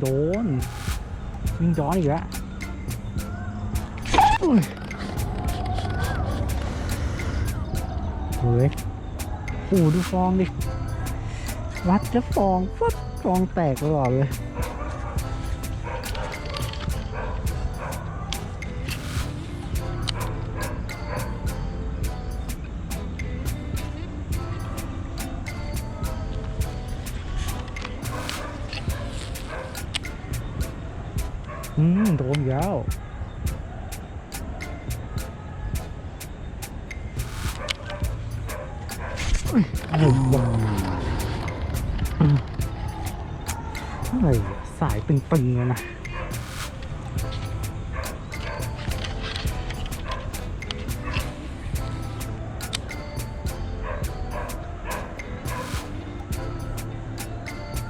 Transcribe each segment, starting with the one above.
โดนวิ่งย้อนอีกแล้วเฮ้ยโอ้ดูฟองดิ วัดจะฟองฟัดฟองแตกตลอดเลย อืมโดนอีกแล้วอุ๊ยอะไรวะอืมอะไรสายตึงๆเลยนะ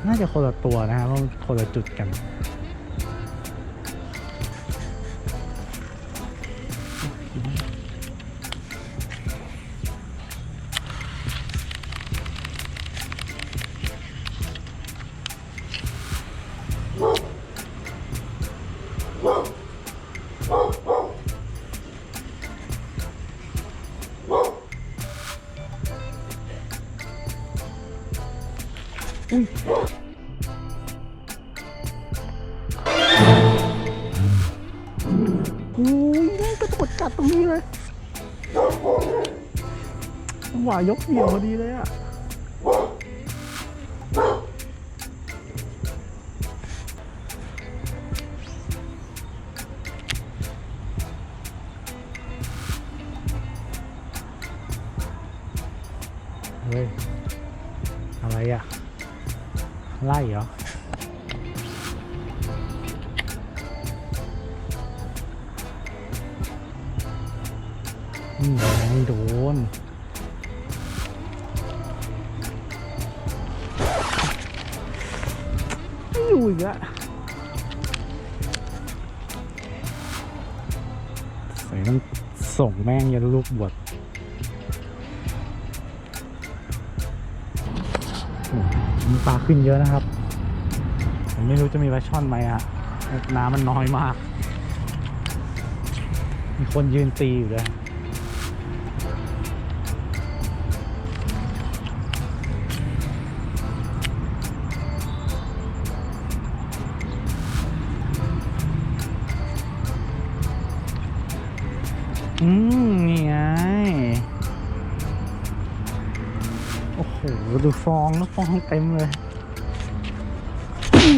น่าจะคนละตัวนะครับเพราะคนละจุดกัน โอ้ยแม่งกระโดกัดตรงนี้เลยจังหวะยกเหี่ยงพอดีเลยอะเฮ้ยอะไรอะ ไล่เหรอ นี่ไงโดนไม่อยู่อีกอะใส่ต้องส่งแม่งยันลูกบวช มีปลาขึ้นเยอะนะครับ ผมไม่รู้จะมีปลาช่อนไหมอะน้ำมันน้อยมาก มีคนยืนตีอยู่เลยอืมนี่ไง โอ้โหดูฟองแล้วฟองเต็มเลยนี่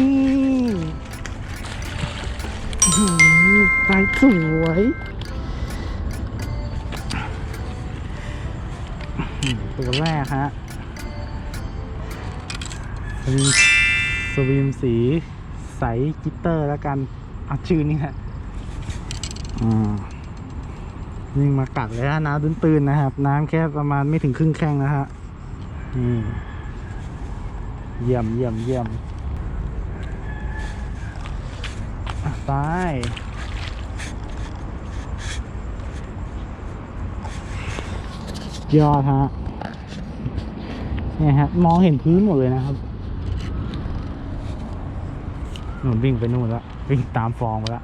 อื้อหือลายสวยตัวแรกฮะสวิมสวิมสีใสกิตเตอร์แล้วกันเอาชื่อนี่แหละอ่าวิ่งมากัดเลยฮะน้ำตื้นๆนะครับ น้ำแค่ประมาณไม่ถึงครึ่งแข้งนะฮะ เยี่ยมเยี่ยมเยี่ยมอะไปยอดฮะเนี่ยฮะ มองเห็นพื้นหมดเลยนะครับหนูวิ่งไปนู่นแล้ววิ่งตามฟองไปแล้ว